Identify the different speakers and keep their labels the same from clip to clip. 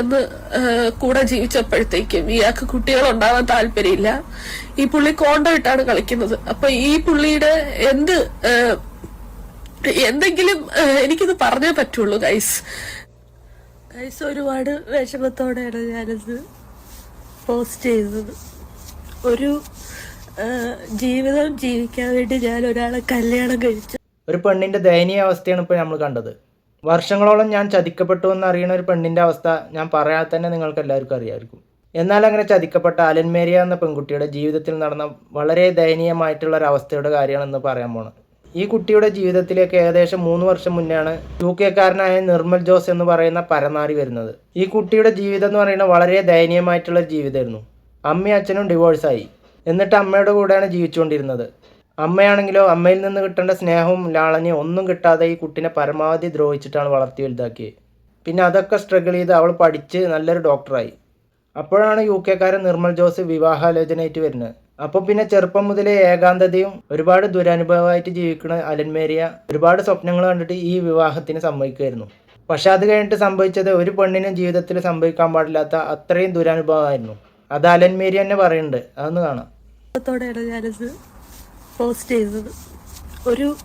Speaker 1: എന്ന് കൂടെ ജീവിച്ചപ്പോഴത്തേക്കും ഇയാൾക്ക് കുട്ടികൾ ഉണ്ടാവാൻ താല്പര്യമില്ല. ഈ പുള്ളി കോണ്ടോ ഇട്ടാണ് കളിക്കുന്നത്. അപ്പൊ ഈ പുള്ളിയുടെ എന്ത് എന്തെങ്കിലും എനിക്കിത് പറഞ്ഞേ പറ്റുള്ളൂ ഗൈസ്. ഗൈസ് ഒരുപാട് വിഷമത്തോടെയാണ് ഞാനിത് പോസ്റ്റ് ചെയ്തത് ഒരു ജീവിതം ജീവിക്കാൻ വേണ്ടി ഞാൻ ഒരാളെ കല്യാണം കഴിച്ചു.
Speaker 2: ഒരു പെണ്ണിന്റെ ദയനീയ അവസ്ഥയാണ് ഇപ്പോൾ നമ്മൾ കണ്ടത്. വർഷങ്ങളോളം ഞാൻ ചതിക്കപ്പെട്ടു എന്ന് അറിയുന്ന ഒരു പെണ്ണിന്റെ അവസ്ഥ ഞാൻ പറയാതെ തന്നെ നിങ്ങൾക്ക് എല്ലാവർക്കും അറിയാമായിരിക്കും എന്നാൽ അങ്ങനെ ചതിക്കപ്പെട്ട അലൻമേരിയ എന്ന പെൺകുട്ടിയുടെ ജീവിതത്തിൽ നടന്ന വളരെ ദയനീയമായിട്ടുള്ള ഒരു അവസ്ഥയുടെ കാര്യമാണ് ഇന്ന് പറയാൻ പോണത്. ഈ കുട്ടിയുടെ ജീവിതത്തിലേക്ക് ഏകദേശം മൂന്ന് വർഷം മുന്നെയാണ് യു കെക്കാരനായ നിർമ്മൽ ജോസ് എന്ന് പറയുന്ന പരനാറി വരുന്നത്. ഈ കുട്ടിയുടെ ജീവിതം എന്ന് പറയുന്നത് വളരെ ദയനീയമായിട്ടുള്ള ജീവിതമായിരുന്നു. അമ്മയും അച്ഛനും ഡിവോഴ്സായി എന്നിട്ട് അമ്മയുടെ കൂടെയാണ് ജീവിച്ചുകൊണ്ടിരുന്നത്. അമ്മയാണെങ്കിലോ അമ്മയിൽ നിന്ന് കിട്ടേണ്ട സ്നേഹവും ലാളനയും ഒന്നും കിട്ടാതെ ഈ കുട്ടിനെ പരമാവധി ദ്രോഹിച്ചിട്ടാണ് വളർത്തി വലുതാക്കിയത് പിന്നെ അതൊക്കെ സ്ട്രഗിൾ ചെയ്ത് അവൾ പഠിച്ച് നല്ലൊരു ഡോക്ടറായി അപ്പോഴാണ് യു കെക്കാരൻ നിർമ്മൽ ജോസ് വിവാഹാലോചനയായിട്ട് വരുന്നത്. അപ്പോൾ പിന്നെ ചെറുപ്പം മുതലേ ഏകാന്തതയും ഒരുപാട് ദുരനുഭവമായിട്ട് ജീവിക്കുന്ന അലൻമേരിയ ഒരുപാട് സ്വപ്നങ്ങൾ കണ്ടിട്ട് ഈ വിവാഹത്തിന് സമ്മതിക്കുമായിരുന്നു. പക്ഷെ അത് കഴിഞ്ഞിട്ട് സംഭവിച്ചത് ഒരു പെണ്ണിനും ജീവിതത്തിൽ സംഭവിക്കാൻ പാടില്ലാത്ത അത്രയും ദുരനുഭവമായിരുന്നു. അത് അലൻമേരി തന്നെ പറയുന്നുണ്ട്. അതൊന്ന് കാണാം.
Speaker 1: പോസ്റ്റ് ചെയ്തത്. ഒരു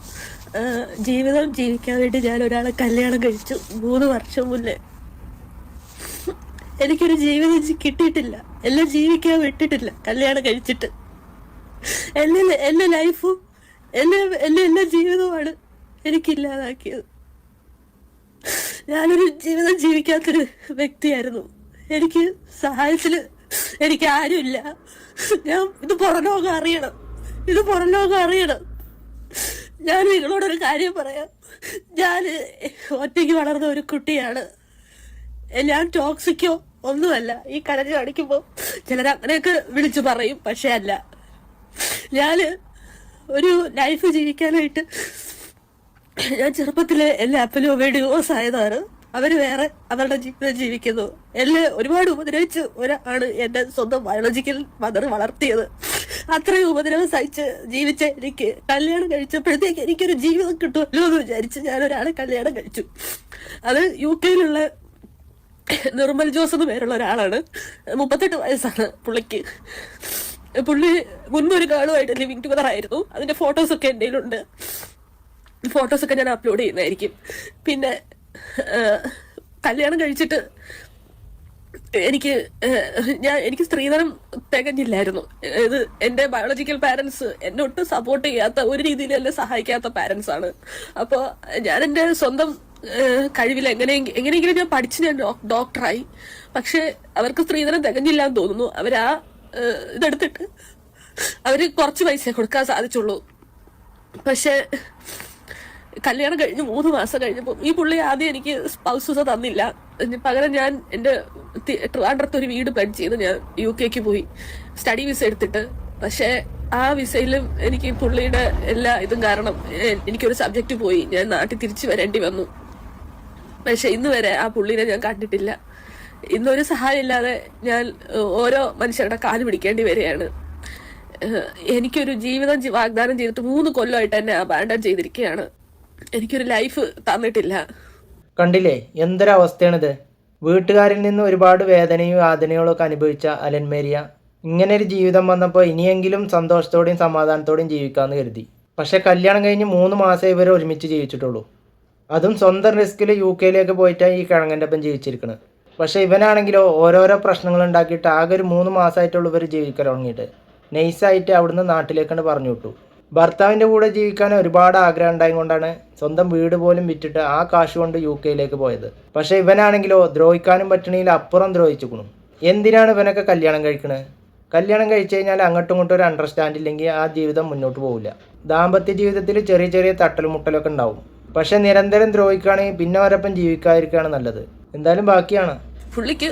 Speaker 1: ജീവിതം ജീവിക്കാൻ വേണ്ടി ഞാൻ ഒരാളെ കല്യാണം കഴിച്ചു. മൂന്ന് വർഷം മുന്നേ. എനിക്കൊരു ജീവിതം കിട്ടിയിട്ടില്ല. എല്ലാം ജീവിക്കാൻ വിട്ടിട്ടില്ല കല്യാണം കഴിച്ചിട്ട്. എന്നെ എന്റെ ലൈഫും എന്നെ എന്റെ എല്ലാ ജീവിതവുമാണ് എനിക്കില്ലാതാക്കിയത്. ഞാനൊരു ജീവിതം ജീവിക്കാത്തൊരു വ്യക്തിയായിരുന്നു. എനിക്ക് സഹായത്തിൽ എനിക്ക് ആരുമില്ല. ഞാൻ ഇത് പുറലോകം അറിയണം. ഇത് പുറം ലോകം അറിയണം. ഞാൻ നിങ്ങളോടൊരു കാര്യം പറയാം. ഞാൻ ഒറ്റയ്ക്ക് വളർന്ന ഒരു കുട്ടിയാണ്. ഞാൻ ടോക്സിക്കോ ഒന്നുമല്ല. ഈ കരഞ്ഞ് കാണിക്കുമ്പോൾ ചിലർ അങ്ങനെയൊക്കെ വിളിച്ചു പറയും പക്ഷേ അല്ല. ഞാൻ ഒരു ലൈഫ് ജീവിക്കാനായിട്ട് ഞാൻ ചെറുപ്പത്തിൽ എല്ലാ അപ്പലും ഡിവോഴ്സ് ആയതാണ്. അവർ വേറെ അവരുടെ ജീവിതം ജീവിക്കുന്നു. എന്നെ ഒരുപാട് ഉപദ്രവിച്ച് ഒരാണ് എന്റെ സ്വന്തം ബയോളജിക്കൽ മദർ വളർത്തിയത്. അത്രയും ഉപദ്രവം സഹിച്ച് ജീവിച്ച എനിക്ക് കല്യാണം കഴിച്ചപ്പോഴത്തേക്ക് എനിക്കൊരു ജീവിതം കിട്ടുമല്ലോ എന്ന് വിചാരിച്ച് ഞാൻ ഒരാളെ കല്യാണം കഴിച്ചു. അത് യു കെയിലുള്ള നിർമ്മൽ ജോസ് എന്ന് പേരുള്ള ഒരാളാണ്. മുപ്പത്തെട്ട് വയസ്സാണ് പുള്ളിക്ക്. പുള്ളി മുൻപ് ഒരു ഗേളുമായിട്ട് ലിവിങ് ടുഗദർ ആയിരുന്നു. അതിന്റെ ഫോട്ടോസ് ഒക്കെ എന്റെ കയ്യിലുണ്ട്. ഫോട്ടോസ് ഒക്കെ ഞാൻ അപ്ലോഡ് ചെയ്യുന്നതായിരിക്കും. പിന്നെ കല്യാണം കഴിച്ചിട്ട് എനിക്ക് ഞാൻ എനിക്ക് സ്ത്രീധനം തികഞ്ഞില്ലായിരുന്നു. ഇത് എന്റെ ബയോളജിക്കൽ പാരൻസ് എന്നെ ഒട്ടും സപ്പോർട്ട് ചെയ്യാത്ത ഒരു രീതിയിൽ എന്നെ സഹായിക്കാത്ത പാരൻസ് ആണ്. അപ്പോൾ ഞാൻ എന്റെ സ്വന്തം കഴിവിൽ എങ്ങനെ എങ്ങനെയെങ്കിലും ഞാൻ പഠിച്ച് ഞാൻ ഡോക്ടറായി പക്ഷെ അവർക്ക് സ്ത്രീധനം തികഞ്ഞില്ല എന്ന് തോന്നുന്നു. അവരാ ഇതെടുത്തിട്ട് അവർ കുറച്ച് പൈസ കൊടുക്കാൻ സാധിച്ചുള്ളൂ. പക്ഷെ കല്യാണം കഴിഞ്ഞ് മൂന്ന് മാസം കഴിഞ്ഞപ്പോൾ ഈ പുള്ളി ആദ്യം എനിക്ക് സ്പൗസസ് തന്നില്ല. പകരം ഞാൻ എന്റെ ട്രിവാൻഡ്രത്ത് ഒരു വീട് പ്ലാൻ ചെയ്ത് ഞാൻ യു കെക്ക് പോയി. സ്റ്റഡി വിസ എടുത്തിട്ട്. പക്ഷേ ആ വിസയിലും എനിക്ക് പുള്ളിയുടെ എല്ലാ ഇതും കാരണം എനിക്കൊരു സബ്ജക്റ്റ് പോയി. ഞാൻ നാട്ടിൽ തിരിച്ചു വരേണ്ടി വന്നു. പക്ഷെ ഇന്ന് വരെ ആ പുള്ളിനെ ഞാൻ കണ്ടിട്ടില്ല. ഇന്നൊരു സഹായം ഇല്ലാതെ ഞാൻ ഓരോ മനുഷ്യരുടെ കാൽ പിടിക്കേണ്ടി വരികയാണ് എനിക്കൊരു ജീവിതം വാഗ്ദാനം ചെയ്തിട്ട് മൂന്ന് കൊല്ലമായിട്ട് എന്നെ അബാൻഡൺ ചെയ്തിരിക്കുകയാണ് എനിക്കൊരു ലൈഫ് തന്നിട്ടില്ല.
Speaker 2: കണ്ടില്ലേ? എന്തൊരവസ്ഥയാണിത്? വീട്ടുകാരിൽ നിന്ന് ഒരുപാട് വേദനയും യാതനകളും ഒക്കെ അനുഭവിച്ച അലൻമേരിയ ഇങ്ങനെ ഒരു ജീവിതം വന്നപ്പോൾ ഇനിയെങ്കിലും സന്തോഷത്തോടെയും സമാധാനത്തോടെയും ജീവിക്കാമെന്ന് കരുതി. പക്ഷെ കല്യാണം കഴിഞ്ഞ് മൂന്ന് മാസം ഇവർ ഒരുമിച്ച് ജീവിച്ചിട്ടുള്ളൂ. അതും സ്വന്തം റിസ്കിൽ യു കെയിലേക്ക് പോയിട്ടാണ് ഈ കിഴങ്ങന്റെ ഒപ്പം ജീവിച്ചിരിക്കുന്നത് പക്ഷെ ഇവനാണെങ്കിലോ ഓരോരോ പ്രശ്നങ്ങൾ ഉണ്ടാക്കിയിട്ട് ആകെ ഒരു മൂന്ന് മാസമായിട്ടുള്ളൂ ഇവർ ജീവിക്കാൻ തുടങ്ങിയിട്ട്. നൈസായിട്ട് അവിടുന്ന് നാട്ടിലേക്കാണ് പറഞ്ഞു വിട്ടു. ഭർത്താവിന്റെ കൂടെ ജീവിക്കാൻ ഒരുപാട് ആഗ്രഹം ഉണ്ടായത് കൊണ്ടാണ് സ്വന്തം വീട് പോലും വിറ്റിട്ട് ആ കാശ് കൊണ്ട് യു കെയിലേക്ക് പോയത്. പക്ഷേ ഇവനാണെങ്കിലോ ദ്രോഹിക്കാനും പറ്റണില്ല അപ്പുറം ദ്രോഹിച്ചുക്കണു. എന്തിനാണ് ഇവനൊക്കെ കല്യാണം കഴിക്കണത് കല്യാണം കഴിച്ചു കഴിഞ്ഞാൽ അങ്ങോട്ടും ഇങ്ങോട്ടും ഒരു അണ്ടർസ്റ്റാൻഡ് ഇല്ലെങ്കിൽ ആ ജീവിതം മുന്നോട്ട് പോകില്ല ദാമ്പത്യ ജീവിതത്തിൽ ചെറിയ ചെറിയ തട്ടലുമുട്ടലൊക്കെ ഉണ്ടാവും. പക്ഷെ നിരന്തരം ദ്രോഹിക്കുകയാണെങ്കിൽ പിന്നെ അവരൊപ്പം ജീവിക്കാതിരിക്കുകയാണ് നല്ലത്. എന്തായാലും ബാക്കിയാണ്.
Speaker 1: പുള്ളിക്ക്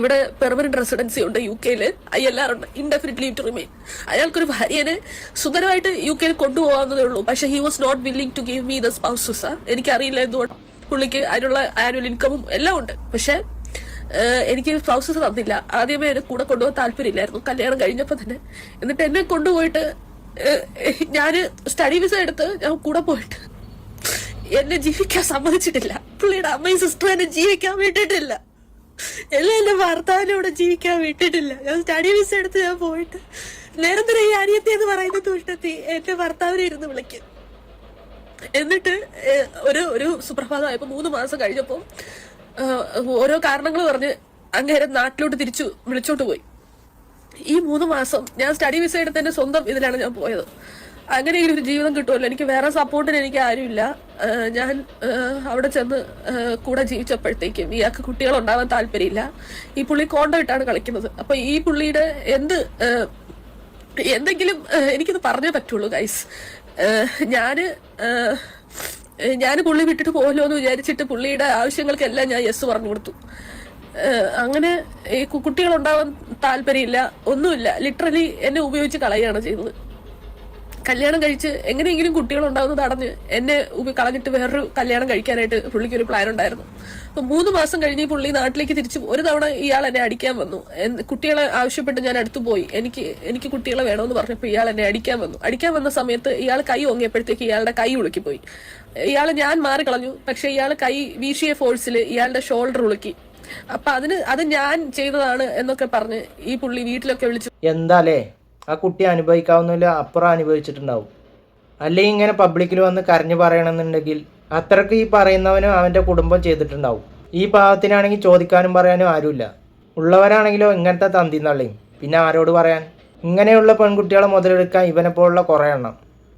Speaker 1: ഇവിടെ പെർമനന്റ് റെസിഡൻസി ഉണ്ട് യു കെയിൽ ഐ എൽ ആർ ഉണ്ട് ഇൻഡെഫിനിറ്റ് ലീവ് ടു റിമെയിൻ അയാൾക്കൊരു ഭാര്യനെ സുന്ദരമായിട്ട് യു കെയിൽ കൊണ്ടുപോകാവുന്നതേ ഉള്ളൂ. പക്ഷെ he was not willing to give me the spouses എനിക്കറിയില്ല എന്തുകൊണ്ട്. പുള്ളിക്ക് അതിനുള്ള ആനുവൽ ഇൻകമും എല്ലാം ഉണ്ട്. പക്ഷെ എനിക്ക് സ്പൗസസ് തന്നില്ല. ആദ്യമേ എന്നെ കൂടെ കൊണ്ടുപോകാൻ താല്പര്യമില്ലായിരുന്നു. കല്യാണം കഴിഞ്ഞപ്പോൾ തന്നെ. എന്നിട്ട് എന്നെ കൊണ്ടുപോയിട്ട് ഞാൻ സ്റ്റഡി വിസ എടുത്ത് ഞാൻ കൂടെ പോയിട്ട് എന്നെ ജീവിക്കാൻ സമ്മതിച്ചിട്ടില്ല. പുള്ളിയുടെ അമ്മയും സിസ്റ്ററും എന്നെ ജീവിക്കാൻ വിട്ടിട്ടില്ല എല്ലാം എന്റെ ഭർത്താവിനെ ഇവിടെ ജീവിക്കാൻ വിട്ടിട്ടില്ല. ഞാൻ സ്റ്റഡി വിസ എടുത്ത് ഞാൻ പോയിട്ട് നേരത്തെ ഈ അനിയത്തി എന്ന് പറയുന്ന തുഷ്ടത്തി എന്റെ ഭർത്താവിനെ ഇരുന്ന് വിളിക്കും. എന്നിട്ട് ഒരു ഒരു സുപ്രഭാതമായപ്പോ മൂന്ന് മാസം കഴിഞ്ഞപ്പോ ഓരോ കാരണങ്ങൾ പറഞ്ഞ് അങ്ങേരെ നാട്ടിലോട്ട് തിരിച്ചു വിളിച്ചോട്ട് പോയി. ഈ മൂന്ന് മാസം ഞാൻ സ്റ്റഡി വിസ എടുത്ത് എന്റെ സ്വന്തം ഇതിലാണ് ഞാൻ പോയത്. അങ്ങനെ ഒരു ജീവിതം കിട്ടുമല്ലോ. എനിക്ക് വേറെ സപ്പോർട്ടിന് എനിക്ക് ആരുമില്ല. ഞാൻ അവിടെ ചെന്ന് കൂടെ ജീവിച്ചപ്പോഴത്തേക്കും ഇയാൾക്ക് കുട്ടികൾ ഉണ്ടാവാൻ താല്പര്യമില്ല. ഈ പുള്ളി കോണ്ടോ ഇട്ടാണ് കളിക്കുന്നത്. അപ്പൊ ഈ പുള്ളിയുടെ എന്ത് എന്തെങ്കിലും എനിക്കിത് പറഞ്ഞേ പറ്റുള്ളൂ ഗൈസ് ഞാൻ ഞാൻ പുള്ളി വിട്ടിട്ട് പോകലോ എന്ന് വിചാരിച്ചിട്ട് പുള്ളിയുടെ ആവശ്യങ്ങൾക്കെല്ലാം ഞാൻ യെസ് പറഞ്ഞു കൊടുത്തു. അങ്ങനെ ഈ കുട്ടികൾ ഉണ്ടാവാൻ താല്പര്യമില്ല ഒന്നുമില്ല. ലിറ്ററലി എന്നെ ഉപയോഗിച്ച് കളയാണ് ചെയ്തത് കല്യാണം കഴിച്ച് എങ്ങനെയെങ്കിലും കുട്ടികൾ ഉണ്ടാവുന്ന തടഞ്ഞ് എന്നെ കളഞ്ഞിട്ട് വേറൊരു കല്യാണം കഴിക്കാനായിട്ട് പുള്ളിക്ക് ഒരു പ്ലാൻ ഉണ്ടായിരുന്നു. അപ്പൊ മൂന്ന് മാസം കഴിഞ്ഞ് പുള്ളി നാട്ടിലേക്ക് തിരിച്ചു ഒരു തവണ ഇയാൾ എന്നെ അടിക്കാൻ വന്നു. കുട്ടികളെ ആവശ്യപ്പെട്ട് ഞാൻ അടുത്തു പോയി. എനിക്ക് എനിക്ക് കുട്ടികളെ വേണമെന്ന് പറഞ്ഞപ്പോൾ ഇയാൾ എന്നെ അടിക്കാൻ വന്നു. അടിക്കാൻ വന്ന സമയത്ത് ഇയാൾ കൈ ഓങ്ങിയപ്പോഴത്തേക്ക് ഇയാളുടെ കൈ ഉളുക്കിപ്പോയി. ഇയാൾ ഞാൻ മാറി കളഞ്ഞു. പക്ഷെ ഇയാൾ കൈ വീശിയ ഫോഴ്സിൽ ഇയാളുടെ ഷോൾഡർ ഉളുക്കി. അപ്പൊ അതിന് അത് ഞാൻ ചെയ്തതാണ് എന്നൊക്കെ പറഞ്ഞ് ഈ പുള്ളി വീട്ടിലൊക്കെ വിളിച്ചു
Speaker 2: എന്താലേ? ആ കുട്ടി അനുഭവിക്കാവുന്നില്ല അപ്പുറം അനുഭവിച്ചിട്ടുണ്ടാവും. അല്ലെങ്കിൽ ഇങ്ങനെ പബ്ലിക്കിൽ വന്ന് കരഞ്ഞു പറയണമെന്നുണ്ടെങ്കിൽ അത്രയ്ക്ക് ഈ പറയുന്നവനും അവന്റെ കുടുംബം ചെയ്തിട്ടുണ്ടാവും. ഈ പാവത്തിനാണെങ്കിൽ ചോദിക്കാനും പറയാനും ആരുമില്ല. ഉള്ളവരാണെങ്കിലോ ഇങ്ങനത്തെ തന്തി നള്ളിയും പിന്നെ ആരോട് പറയാൻ? ഇങ്ങനെയുള്ള പെൺകുട്ടികളെ മുതലെടുക്കാൻ ഇവനെ പോലുള്ള കുറേ എണ്ണം.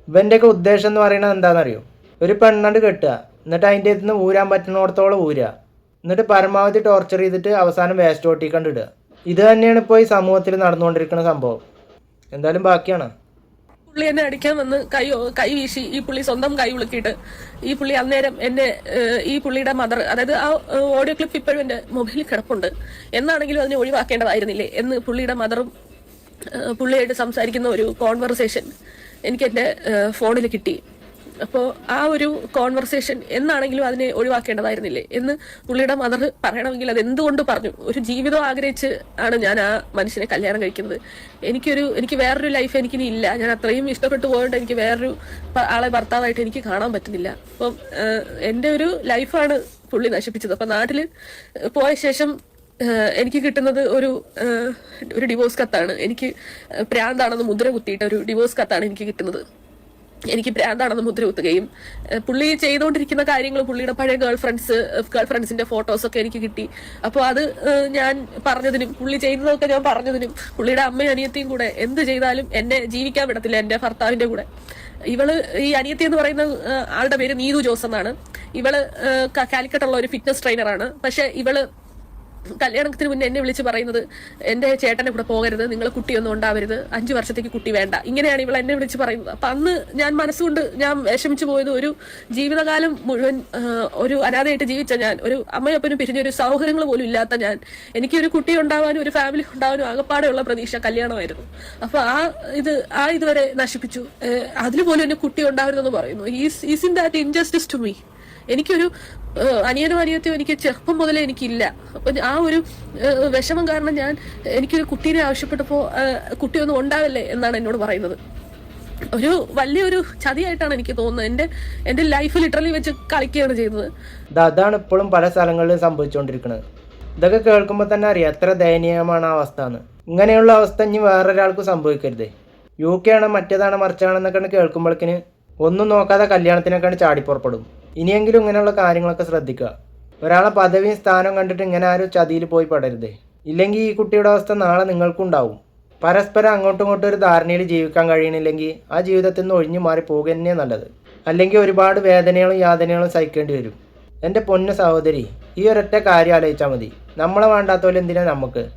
Speaker 2: ഇവന്റെയൊക്കെ ഉദ്ദേശം എന്ന് പറയുന്നത് എന്താണെന്നറിയോ? ഒരു പെണ്ണണ്ട് കെട്ടുക. എന്നിട്ട് അതിന്റെ അടുത്ത് നിന്ന് ഊരാൻ പറ്റുന്നിടത്തോളം ഊരുക എന്നിട്ട് പരമാവധി ടോർച്ചർ ചെയ്തിട്ട് അവസാനം വേസ്റ്റ് ഓട്ടിക്കൊണ്ടിടുക. ഇത് തന്നെയാണ് ഇപ്പോൾ ഈ സമൂഹത്തിൽ നടന്നുകൊണ്ടിരിക്കുന്ന സംഭവം. എന്തായാലും ബാക്കിയാണ്.
Speaker 1: പുള്ളി എന്നെ അടിക്കാൻ വന്ന് കൈ കൈ വീശി ഈ പുള്ളി സ്വന്തം കൈ ഉളുക്കിയിട്ട് ഈ പുള്ളി അന്നേരം എന്നെ ഈ പുള്ളിയുടെ മദർ അതായത് ആ ഓഡിയോ ക്ലിപ്പ് ഇപ്പോഴും എന്റെ മൊബൈലിൽ കിടപ്പുണ്ട്. എന്നാണെങ്കിലും അതിനെ ഒഴിവാക്കേണ്ടതായിരുന്നില്ലേ എന്ന് പുള്ളിയുടെ മദറും പുള്ളിയായിട്ട് സംസാരിക്കുന്ന ഒരു കോൺവെർസേഷൻ എനിക്ക് എന്റെ ഫോണിൽ കിട്ടി. അപ്പോൾ ആ ഒരു കോൺവെർസേഷൻ എന്നാണെങ്കിലും അതിനെ ഒഴിവാക്കേണ്ടതായിരുന്നില്ലേ? എന്ന് പുള്ളിയുടെ മദർ പറയണമെങ്കിൽ അത് എന്തുകൊണ്ട് പറഞ്ഞു? ഒരു ജീവിതം ആഗ്രഹിച്ച് ആണ് ഞാൻ ആ മനുഷ്യനെ കല്യാണം കഴിക്കുന്നത്. എനിക്കൊരു എനിക്ക് വേറൊരു ലൈഫ് എനിക്കിനി ഇല്ല. ഞാൻ അത്രയും ഇഷ്ടപ്പെട്ടു പോയോണ്ട് എനിക്ക് വേറൊരു ആളെ ഭർത്താവായിട്ട് എനിക്ക് കാണാൻ പറ്റുന്നില്ല. അപ്പം എന്റെ ഒരു ലൈഫാണ് പുള്ളി നശിപ്പിച്ചത്. അപ്പം നാട്ടിൽ പോയ ശേഷം എനിക്ക് കിട്ടുന്നത് ഒരു ഒരു ഡിവോഴ്സ് കത്താണ്. എനിക്ക് പ്രാന്താണെന്ന് മുദ്ര കുത്തിയിട്ട് ഒരു ഡിവോഴ്സ് കത്താണ് എനിക്ക് കിട്ടുന്നത്. എനിക്ക് ഭ്രാന്താണെന്ന് മുദ്ര കുത്തുകയും പുള്ളി ചെയ്തുകൊണ്ടിരിക്കുന്ന കാര്യങ്ങൾ പുള്ളിയുടെ പഴയ ഗേൾ ഫ്രണ്ട്സ് ഗേൾ ഫ്രണ്ട്സിന്റെ ഫോട്ടോസൊക്കെ എനിക്ക് കിട്ടി. അപ്പോൾ അത് ഞാൻ പറഞ്ഞതിനും പുള്ളി ചെയ്യുന്നതൊക്കെ ഞാൻ പറഞ്ഞതിനും പുള്ളിയുടെ അമ്മയും അനിയത്തിയും കൂടെ എന്ത് ചെയ്താലും എന്നെ ജീവിക്കാൻ വിടത്തില്ല എന്റെ ഭർത്താവിന്റെ കൂടെ. ഇവൾ ഈ അനിയത്തി എന്ന് പറയുന്ന ആളുടെ പേര് നീതു ജോസ് എന്നാണ്. ഇവൾ കാലിക്കട്ടുള്ള ഒരു ഫിറ്റ്നസ് ട്രെയിനറാണ് പക്ഷെ ഇവൾ കല്യാണത്തിന് മുന്നേ എന്നെ വിളിച്ച് പറയുന്നത് എന്റെ ചേട്ടനെ കൂടെ പോകരുത് നിങ്ങൾ കുട്ടിയൊന്നും ഉണ്ടാവരുത് അഞ്ചു വർഷത്തേക്ക് കുട്ടി വേണ്ട. ഇങ്ങനെയാണ് ഇവൾ എന്നെ വിളിച്ച് പറയുന്നത്. അപ്പൊ അന്ന് ഞാൻ മനസ്സുകൊണ്ട് ഞാൻ വിഷമിച്ചു പോയത് ഒരു ജീവിതകാലം മുഴുവൻ ഒരു അനാഥയായിട്ട് ജീവിച്ച ഞാൻ ഒരു അമ്മയപ്പനും പിരിഞ്ഞ ഒരു സൗകര്യങ്ങൾ പോലും ഇല്ലാത്ത ഞാൻ. എനിക്ക് ഒരു കുട്ടി ഉണ്ടാവാനും ഒരു ഫാമിലി ഉണ്ടാവാനും ആകപ്പാടെയുള്ള പ്രതീക്ഷ കല്യാണമായിരുന്നു. അപ്പൊ ആ ഇത് ആ ഇതുവരെ നശിപ്പിച്ചു. അതിൽ പോലും എന്നെ കുട്ടി ഉണ്ടാവരുതെന്ന് പറയുന്നു. Is in that injustice to me എനിക്കൊരു അനിയനും അനിയത്തിയും എനിക്ക് ചെറുപ്പം മുതലേ എനിക്കില്ല. അപ്പൊ ആ ഒരു വിഷമം കാരണം ഞാൻ എനിക്കൊരു കുട്ടീനെ ആവശ്യപ്പെട്ടപ്പോൾ കുട്ടിയൊന്നും ഉണ്ടാവില്ലേ എന്നാണ് എന്നോട് പറയുന്നത്. ഒരു വലിയൊരു ചതിയായിട്ടാണ് എനിക്ക് തോന്നുന്നത്. എന്റെ എന്റെ ലൈഫ് ലിറ്ററലി വെച്ച് കളിക്കുകയാണ് ചെയ്തത്.
Speaker 2: അതാണ് ഇപ്പോഴും പല സ്ഥലങ്ങളിലും സംഭവിച്ചുകൊണ്ടിരിക്കുന്നത്. ഇതൊക്കെ കേൾക്കുമ്പോൾ തന്നെ അറിയാം എത്ര ദയനീയമാണ് ആ അവസ്ഥ എന്ന്. ഇങ്ങനെയുള്ള അവസ്ഥ ഇനി വേറൊരാൾക്കും സംഭവിക്കരുത്. യു കെ ആണ് മറ്റേതാണ് മറിച്ചാണെന്നൊക്കെ കേൾക്കുമ്പോഴേക്കിന് ഒന്നും നോക്കാതെ കല്യാണത്തിനൊക്കെയാണ് ചാടിപ്പുറപ്പെടും ഇനിയെങ്കിലും ഇങ്ങനെയുള്ള കാര്യങ്ങളൊക്കെ ശ്രദ്ധിക്കുക. ഒരാളെ പദവിയും സ്ഥാനവും കണ്ടിട്ട് ഇങ്ങനെ ആരും ചതിയിൽ പോയി പെടരുത്. ഇല്ലെങ്കിൽ ഈ കുട്ടിയുടെ അവസ്ഥ നാളെ നിങ്ങൾക്കും ഉണ്ടാവും. പരസ്പരം അങ്ങോട്ടും ഇങ്ങോട്ടും ഒരു ധാരണയിൽ ജീവിക്കാൻ കഴിയണില്ലെങ്കിൽ ആ ജീവിതത്തിൽ നിന്ന് ഒഴിഞ്ഞു മാറി പോകുക തന്നെയാണ് നല്ലത്. അല്ലെങ്കിൽ ഒരുപാട് വേദനകളും യാതനകളും സഹിക്കേണ്ടി വരും. എന്റെ പൊന്നു സഹോദരി ഈ ഒരൊറ്റ കാര്യം ആലോചിച്ചാൽ മതി. നമ്മളെ വേണ്ടാത്തോലെ എന്തിനാ നമുക്ക്?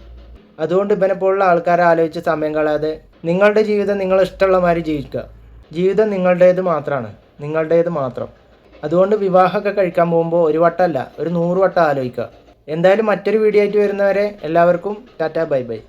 Speaker 2: അതുകൊണ്ട് ഇവനെ പോലുള്ള ആൾക്കാരെ ആലോചിച്ച് സമയം കളയാതെ നിങ്ങളുടെ ജീവിതം നിങ്ങൾ ഇഷ്ടമുള്ള മാതിരി ജീവിക്കുക. ജീവിതം നിങ്ങളുടേത് മാത്രമാണ് നിങ്ങളുടേത് മാത്രം. അതുകൊണ്ട് വിവാഹമൊക്കെ കഴിക്കാൻ പോകുമ്പോൾ ഒരു വട്ടമല്ല ഒരു നൂറ് വട്ടം ആലോചിക്കുക. എന്തായാലും മറ്റൊരു വീഡിയോ ആയിട്ട് വരുന്നവരെ എല്ലാവർക്കും ടാറ്റ ബൈ ബൈ.